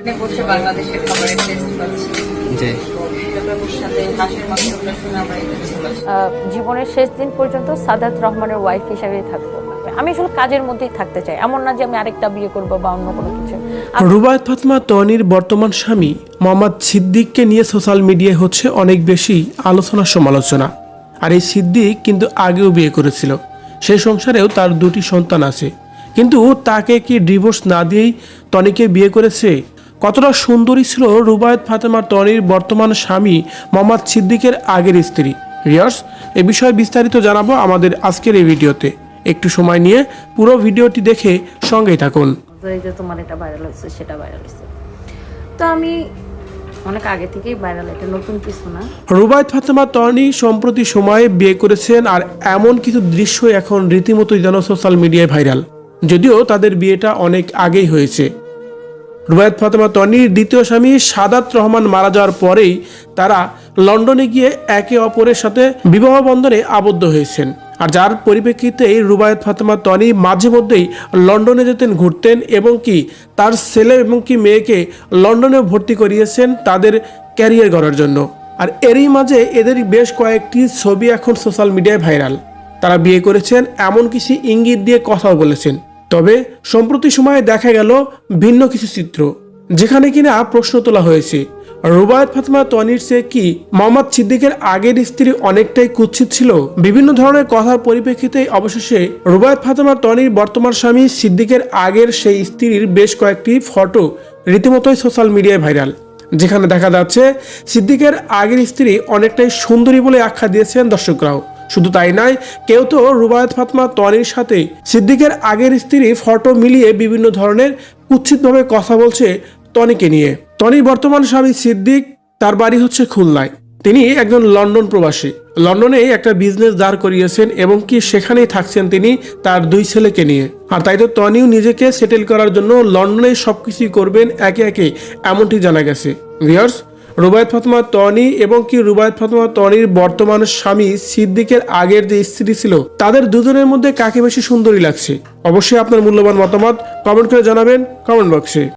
এখানে বসে বাংলাদেশের খাবারের টেস্ট পাচ্ছি। জীবনের শেষ দিন পর্যন্ত সাদাত রহমানের ওয়াইফ হিসেবেই থাকব। আমি আসলে কাজের মধ্যেই থাকতে চাই। এমন না যে আমি আরেকটা বিয়ে করব বা অন্য কোনো কিছু। রুবায়ত ফাতমা তনির বর্তমান স্বামী মোহাম্মদ সিদ্দিককে নিয়ে সোশ্যাল মিডিয়ায় হচ্ছে অনেক বেশি আলোচনা সমালোচনা। আর এই সিদ্দিক কিন্তু আগেও বিয়ে করেছিল। সেই সংসারেও তার দুটি সন্তান আছে। কিন্তু তাকে কি ডিভোর্স না দিয়েই তনিকে বিয়ে করেছে? কতটা সুন্দরী ছিল রুবায়ত ফাতেমা তনির বর্তমান স্বামী মোহাম্মদ সিদ্দিকের আগের স্ত্রী। রিয়ার্স এ বিষয়ে বিস্তারিত জানাব আমাদের আজকের এই ভিডিওতে। একটু সময় নিয়ে পুরো ভিডিওটি দেখে সঙ্গেই থাকুন। তোমার এটা ভাইরাল হয়েছে সেটা ভাইরাল হয়েছে। তো আমি অনেক আগে থেকেই ভাইরাল এটা নতুন কিছু না। রুবায়ত ফাতেমা তনি সম্প্রতি সময়ে বিয়ে করেছেন আর এমন কিছু দৃশ্য এখন রীতিমতোই যেন সোশ্যাল মিডিয়ায় ভাইরাল যদিও তাদের বিয়েটা অনেক আগেই হয়েছে। রুবায়ত ফাতেমা তনির দ্বিতীয় স্বামী সাদাত রহমান মারা যাওয়ার পরেই তারা লন্ডনে গিয়ে একে অপরের সাথে বিবাহ বন্ধনে আবদ্ধ হয়েছেন। আর যার পরিপ্রেক্ষিতে রুবায়ত ফাতেমা তনি মাঝে মধ্যেই লন্ডনে যেতেন, ঘুরতেন এবং কি তার ছেলে এবং কি মেয়েকে লন্ডনে ভর্তি করিয়েছেন তাদের ক্যারিয়ার গড়ার জন্য। আর এরই মাঝে এদের বেশ কয়েকটি ছবি এখন সোশ্যাল মিডিয়ায় ভাইরাল। তারা বিয়ে করেছেন, এমন কিছু ইঙ্গিত দিয়ে কথাও বলেছেন। তবে সম্প্রতি সময়ে দেখা গেল ভিন্ন কিছু চিত্র, যেখানে কিনা প্রশ্ন তোলা হয়েছে, রুবায়ত ফাতমা তনির চেয়ে কি মোহাম্মদ সিদ্দিকের আগের স্ত্রী অনেকটাই কুৎসিত ছিল? বিভিন্ন ধরনের কথার পরিপ্রেক্ষিতে অবশেষে রুবায়ত ফাতেমা তনির বর্তমান স্বামী সিদ্দিকের আগের সেই স্ত্রীর বেশ কয়েকটি ফটো রীতিমতোই সোশ্যাল মিডিয়ায় ভাইরাল, যেখানে দেখা যাচ্ছে সিদ্দিকের আগের স্ত্রী অনেকটাই সুন্দরী বলে আখ্যা দিয়েছেন দর্শকরাও। শুধু তাই নয়, কেউ তো রুবায়ত ফাতমা, তনির সাথে সিদ্দিকের আগের স্ত্রী ফটো মিলিয়ে বিভিন্ন ধরনের কুৎসিতভাবে কথা বলছে তনিকে নিয়ে। তনির বর্তমান স্বামী সিদ্দিক, তার বাড়ি হচ্ছে খুলনায়। তিনি একজন লন্ডন প্রবাসী। লন্ডনে একটা বিজনেস দাঁড় করিয়েছেন এবং কি সেখানেই থাকছেন তিনি তার দুই ছেলেকে নিয়ে। আর তাই তো তনিও নিজেকে সেটেল করার জন্য লন্ডনে সবকিছুই করবেন একে একে, এমনটি জানা গেছে। ভিয়ার্স রুবায়ত ফাতমা তনি এবং কি রুবায়ত ফাতমা তনির বর্তমান স্বামী সিদ্দিকের আগের যে স্ত্রী ছিল, তাদের দুজনের মধ্যে কাকে বেশি সুন্দরী লাগছে? অবশ্যই আপনার মূল্যবান মতামত কমেন্ট করে জানাবেন কমেন্ট বক্সে।